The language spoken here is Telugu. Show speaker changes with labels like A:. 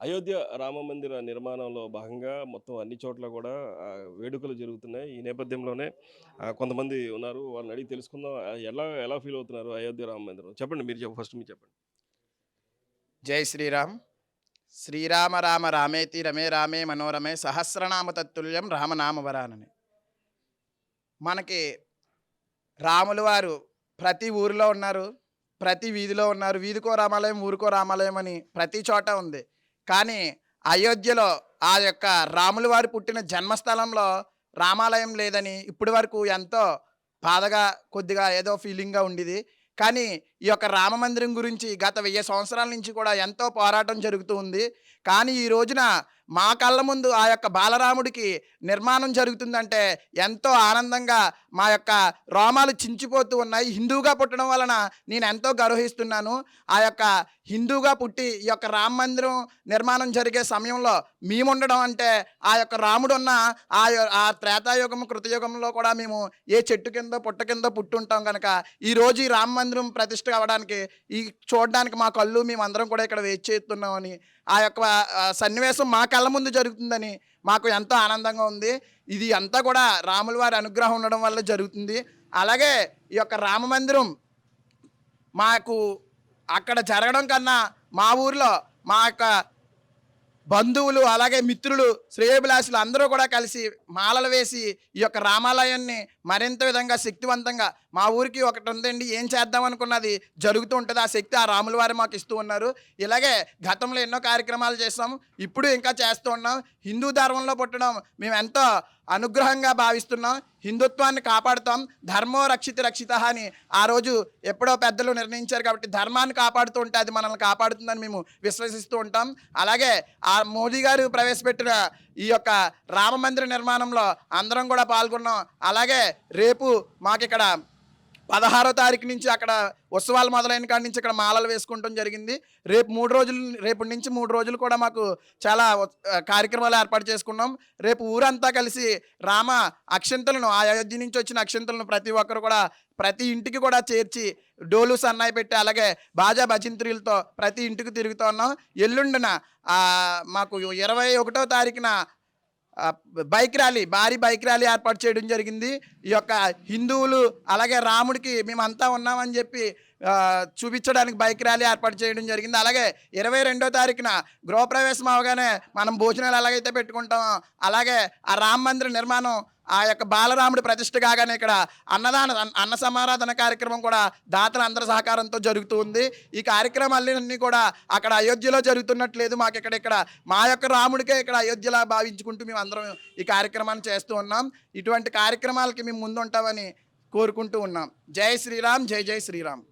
A: అయోధ్య రామ మందిర నిర్మాణంలో భాగంగా మొత్తం అన్ని చోట్ల కూడా వేడుకలు జరుగుతున్నాయి. ఈ నేపథ్యంలోనే కొంతమంది ఉన్నారు. వాళ్ళని అడిగి తెలుసుకుందాం. ఎలా ఎలా ఫీల్ అవుతున్నారు అయోధ్య రామ మందిరం? చెప్పండి మీరు చెప్ప ఫస్ట్ మీరు చెప్పండి.
B: జై శ్రీరామ్. శ్రీరామ రామ రామేతి రమే రామే మనోరమే సహస్రనామ తత్తుల్యం రామనామవరానని మనకి రాములు వారు ప్రతి ఊరిలో ఉన్నారు ప్రతి వీధిలో ఉన్నారు. వీధికో రామాలయం ఊరికో రామాలయం అని ప్రతి చోట ఉంది. కానీ అయోధ్యలో ఆ యొక్క రాములు వారు పుట్టిన జన్మస్థలంలో రామాలయం లేదని ఇప్పటి వరకు ఎంతో బాధగా కొద్దిగా ఏదో ఫీలింగ్గా ఉండేది. కానీ ఈ యొక్క రామ మందిరం గురించి గత వెయ్యి సంవత్సరాల నుంచి కూడా ఎంతో పోరాటం జరుగుతూ ఉంది. కానీ ఈ రోజున మా కళ్ళ ముందు ఆ యొక్క బాలరాముడికి నిర్మాణం జరుగుతుందంటే ఎంతో ఆనందంగా మా యొక్క రోమాలు చించిపోతూ ఉన్నాయి. హిందువుగా పుట్టడం వలన నేను ఎంతో గర్వహిస్తున్నాను. ఆ యొక్క హిందువుగా పుట్టి ఈ యొక్క రామ మందిరం నిర్మాణం జరిగే సమయంలో మేముండడం అంటే ఆ యొక్క రాముడు ఉన్న ఆ ఆ త్రేతాయుగం కృతయుగంలో కూడా మేము ఏ చెట్టు కింద పుట్ట కింద పుట్టుంటాం కనుక ఈరోజు ఈ రామ మందిరం ప్రతిష్ట అవ్వడానికి ఈ చూడడానికి మా కళ్ళు మేము అందరం కూడా ఇక్కడ వేచి చేస్తున్నామని ఆ యొక్క సన్నివేశం మా కళ్ళ ముందు జరుగుతుందని మాకు ఎంతో ఆనందంగా ఉంది. ఇది అంతా కూడా రాముల వారి అనుగ్రహం ఉండడం వల్ల జరుగుతుంది. అలాగే ఈ యొక్క రామ మందిరం మాకు అక్కడ జరగడం కన్నా మా ఊర్లో మా యొక్క బంధువులు అలాగే మిత్రులు శ్రేయభిలాషులు అందరూ కూడా కలిసి మాలలు వేసి ఈ యొక్క రామాలయాన్ని మరింత విధంగా శక్తివంతంగా మా ఊరికి ఒకటి ఉందండి ఏం చేద్దాం అనుకున్నది జరుగుతూ ఉంటుంది. ఆ శక్తి ఆ రాముల వారు మాకు ఇస్తూ ఉన్నారు. ఇలాగే గతంలో ఎన్నో కార్యక్రమాలు చేస్తాం ఇప్పుడు ఇంకా చేస్తూ ఉన్నాం. హిందూ ధర్మంలో పుట్టడం మేము ఎంతో అనుగ్రహంగా భావిస్తున్నాం. హిందుత్వాన్ని కాపాడుతాం. ధర్మో రక్షిత రక్షిత అని ఆ రోజు ఎప్పుడో పెద్దలు నిర్ణయించారు కాబట్టి ధర్మాన్ని కాపాడుతూ ఉంటే అది మనల్ని కాపాడుతుందని మేము విశ్వసిస్తూ ఉంటాం. అలాగే ఆ మోదీ గారు ప్రవేశపెట్టిన ఈ యొక్క రామ మందిర నిర్మాణంలో అందరం కూడా పాల్గొన్నాం. అలాగే రేపు మాకు ఇక్కడ పదహారో తారీఖు నుంచి అక్కడ ఉత్సవాలు మొదలైన కాడి నుంచి ఇక్కడ మాలలు వేసుకుంటాం జరిగింది. రేపు మూడు రోజులు రేపటి నుంచి మూడు రోజులు కూడా మాకు చాలా కార్యక్రమాలు ఏర్పాటు చేసుకున్నాం. రేపు ఊరంతా కలిసి రామ అక్షంతలను ఆ అయోధ్య నుంచి వచ్చిన అక్షంతలను ప్రతి ఒక్కరు కూడా ప్రతి ఇంటికి కూడా చేర్చి డోలు సన్నాయి పెట్టి అలాగే బాజా భజంత్రులతో ప్రతి ఇంటికి తిరుగుతూ ఉన్నాం. ఎల్లుండిన మాకు ఇరవై ఒకటో తారీఖున బైక్ ర్యాలీ భారీ బైక్ ర్యాలీ ఏర్పాటు చేయడం జరిగింది. ఈ యొక్క హిందువులు అలాగే రాముడికి మేమంతా ఉన్నామని చెప్పి చూపించడానికి బైక్ ర్యాలీ ఏర్పాటు చేయడం జరిగింది. అలాగే ఇరవై రెండో తారీఖున గృహప్రవేశం అవగానే మనం భోజనాలు ఎలాగైతే పెట్టుకుంటామో అలాగే ఆ రామ మందిర నిర్మాణం ఆ యొక్క బాలరాముడి ప్రతిష్ట కాగానే ఇక్కడ అన్నదాన అన్న సమారాధన కార్యక్రమం కూడా దాతల అందరి సహకారంతో జరుగుతూ ఉంది. ఈ కార్యక్రమాలన్నీ కూడా అక్కడ అయోధ్యలో జరుగుతున్నట్లేదు. మాకు ఇక్కడ ఇక్కడ మా యొక్క రాముడికే ఇక్కడ అయోధ్యలా భావించుకుంటూ మేము అందరం ఈ కార్యక్రమాన్ని చేస్తూ ఉన్నాం. ఇటువంటి కార్యక్రమాలకి మేము ముందుంటామని కోరుకుంటూ ఉన్నాం. జై శ్రీరామ్ జై జై శ్రీరామ్.